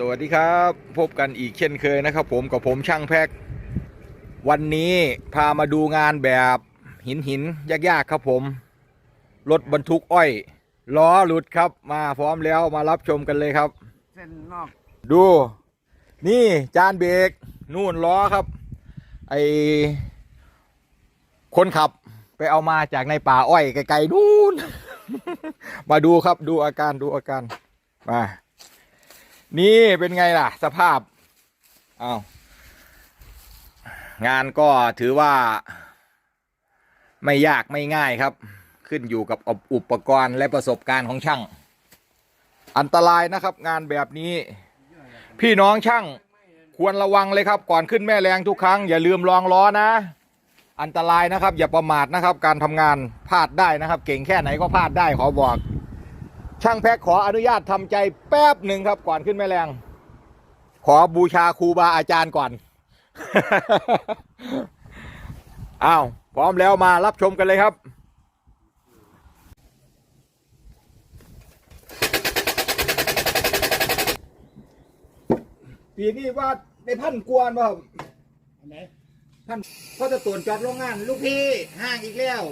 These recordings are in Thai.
สวัสดีครับ พบกันอีกเช่นเคยนะครับ ผมกับผมช่างแพ็กวันนี้พามาดูงานแบบหินหินยากๆครับผม รถบรรทุกอ้อย ล้อหลุดครับ มาพร้อมแล้วมารับชมกันเลยครับ เส้นนอก ดู นี่จานเบรกนู่นล้อครับ ไอคนขับไปเอามาจากในป่าอ้อยไกลๆนู่น มาดูครับดูอาการดูอาการมา นี่เป็นไงล่ะ สภาพอ้าวงานก็ถือว่า ไม่ยากไม่ง่ายครับ ขึ้นอยู่กับอุปกรณ์และประสบการณ์ของช่าง อันตรายนะครับ งานแบบนี้ พี่น้องช่างควรระวังเลยครับ ก่อนขึ้นแม่แรงทุกครั้ง อย่าลืมลองล้อนะ อันตรายนะครับ อย่าประมาทนะครับ การทำงานพลาดได้นะครับ เก่งแค่ไหนก็พลาดได้ขอบอก ช่างแพ็คขออนุญาตทำใจแป๊บหนึ่งครับก่อนขึ้นแม่แรง ขอบูชาครูบาอาจารย์ก่อน อ้าว พร้อมแล้วมารับชมกันเลยครับปีนี้ว่าในพันกวนป่ะครับอันไหนท่าจะตรวจจอบโรงงาน ลูกพี่ห้างอีกแล้ว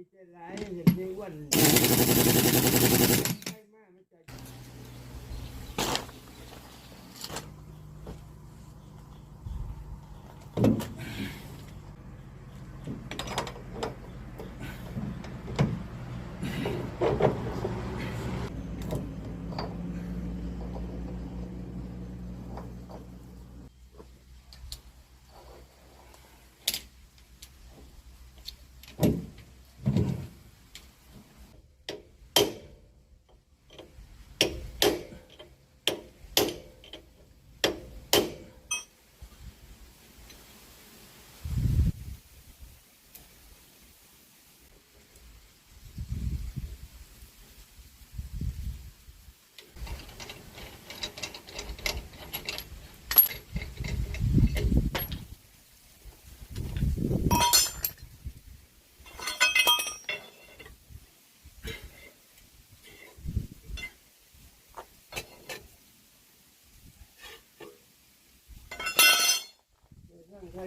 มีเส้นไ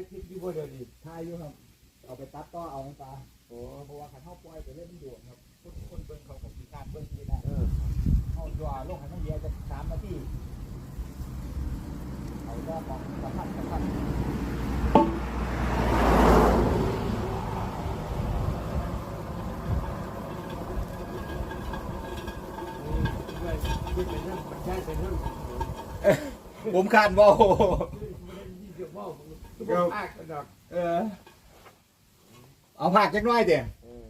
คลิปอยู่บ่เดี๋ยวนี้ทายอยู่ครับ เอาไปตัดต่อเอาน้ำตาโอ้เพราะว่าขันเท้าปล่อยไปเล่นมัด่วนครับ คนคนเบิ้งเขาของพิการเบิ้งที่ได้เออเอาดัวลงขันน้ำเดียจะสามนาทีเอาด้ามองสัมผัสสัมผัสผมคานบ่ ก็ภาคกระดอกเออ เอาผักจักหน้อยเดี๋ยเออ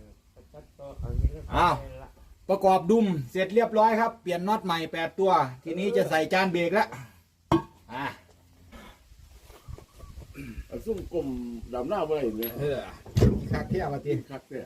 ชัดต่ออันนี้ก็อ้าวไปละประกอบดุมเสร็จเรียบร้อยครับ เปลี่ยนน็อตใหม่แปดตัว ทีนี้จะใส่จานเบรกแล้วอะเอาซุ่มกลมดำหน้าไว้เนี่ยเออคักเที่ยวมาทีคักเนี่ย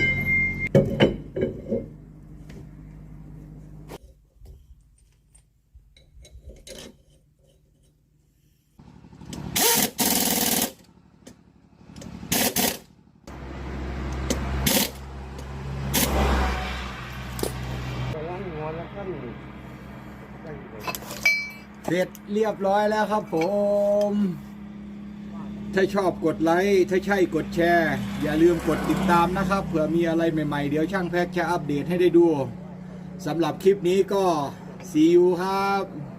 กำลังหัวแล้วขั้นตั้งใจ เสร็จเรียบร้อยแล้วครับผม ถ้าชอบกดไลค์ ถ้าใช่กดแชร์ อย่าลืมกดติดตามนะครับ เผื่อมีอะไรใหม่ๆ เดี๋ยวช่างแพ็กจะอัปเดตให้ได้ดูสำหรับคลิปนี้ก็ see you ครับ